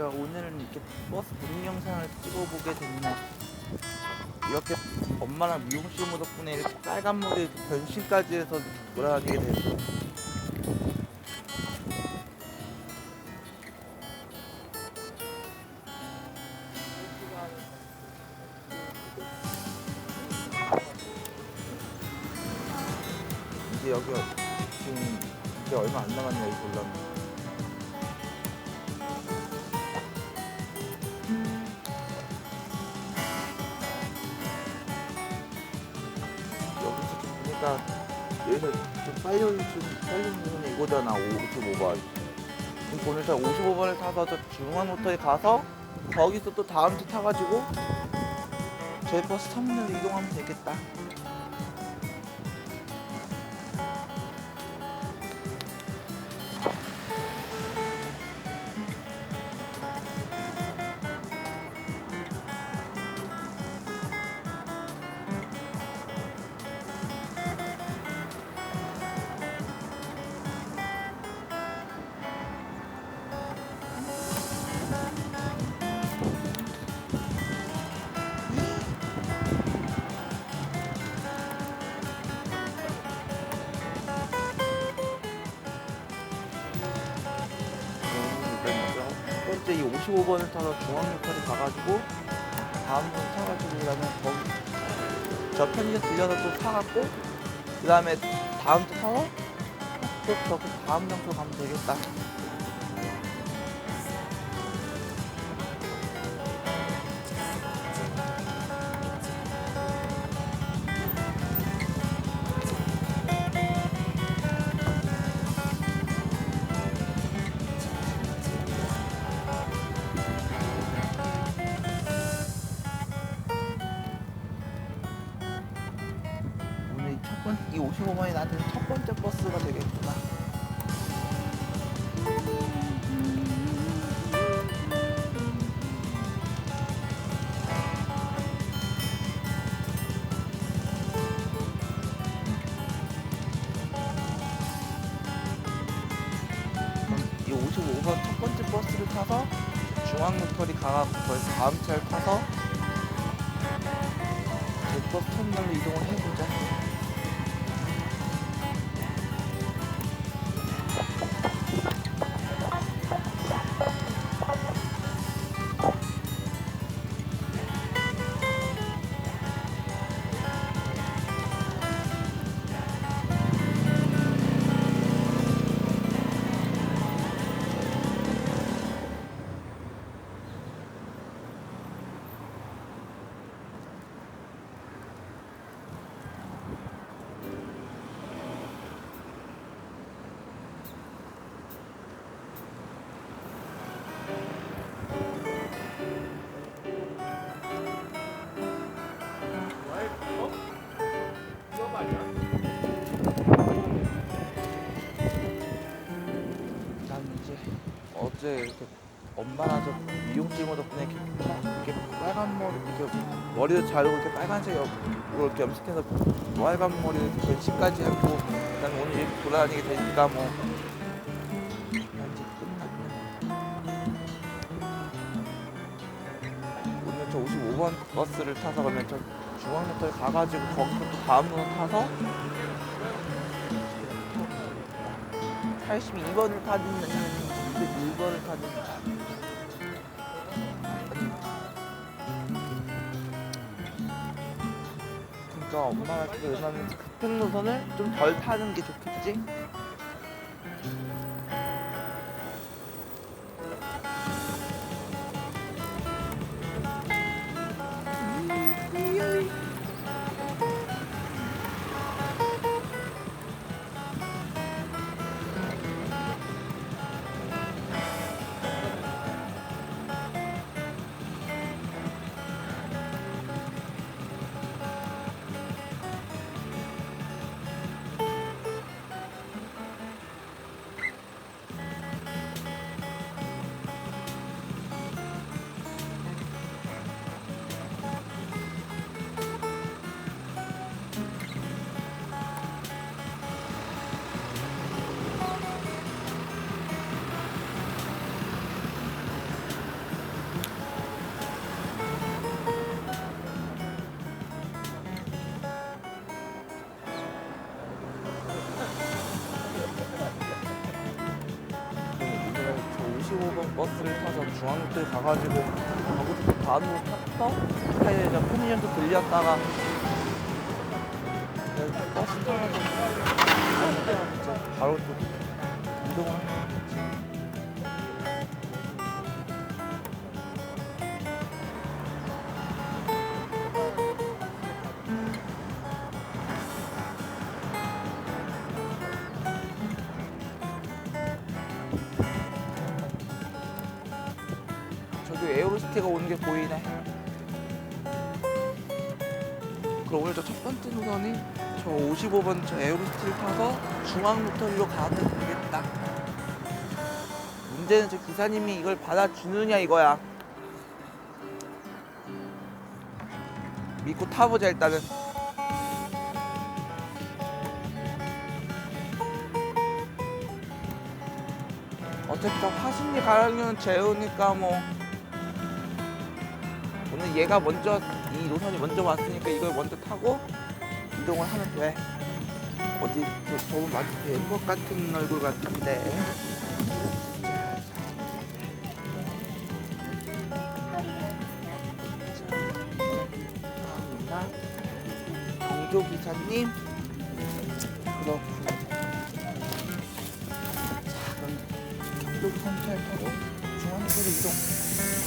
안녕하십니까 오늘은 이렇게 버스 부릉 영상을 찍어보게 됐네요 이렇게 엄마랑 미용실 모 덕분에 이렇게 빨간 머리 변신까지 해서 돌아다니게 됐어요. 이제 여기 지금 이제 얼마 안 남았네 여기 올라면 보니까 여기서 좀 빨리 좀 빨리 오는 이거잖아 55번 지금 보니까 55번을 타서 저 중앙모터에 가서 거기서 또 다음 주 타가지고 저희 버스 터미널로 이동하면 되겠다 첫 번째 이 55번을 타서 중앙역까지 가가지고 다음 번 타가지고 그다음에 거기 저 편의점 들려서 또 사갖고 그 다음에 다음 또 타서 또저 다음 장소 가면 되겠다. 번, 이 55번이 나한테는 첫 번째 버스가 되겠구나. 이 55번 첫 번째 버스를 타서 중앙로터리 가갖고 거기서 다음 차를 타서 제 버스 터미널로 이동을 해보 어제 이렇게 엄마랑 저 미용실 모 덕분에 이렇게, 이렇게 빨간 머리 이렇게 머리도 자르고 이렇게 빨간색 옆- 이렇게 염색해서 빨간 머리 변신까지 하고 그다음에 오늘 이렇게 돌아다니게 되니까 뭐난 이제. 오늘 저 55번 버스를 타서 그러면 저 중앙역까지 가가지고 거기서 또 다음 노선 타서 82번을 타든 아니면 201번을 타든 그러니까 엄마가 그러면 급행 노선을 좀 덜 타는 게 좋겠지? 55번 버스를 타서 중앙길 가가지고 거기서 또 다음으로 타서 저 편의점도 들렸다가 네, 버스 이제 바로 또 에어로시티가 오는 게 보이네. 그럼 오늘 저 첫 번째 노선이 저 55번 저 에어로시티를 타서 중앙 로터리로 가면 되겠다. 문제는 저 기사님이 이걸 받아주느냐 이거야. 믿고 타보자 일단은. 저 화신이 가려면 재우니까 뭐 오늘 얘가 먼저 이 노선이 먼저 왔으니까 이걸 먼저 타고 이동을 하면 돼. 어디 저 저분 많이 뵌것 같은 얼굴 같은데. 자, 경조 기사님 그렇군. 자, 그럼 기사님 잘 타고 중앙으로 이동.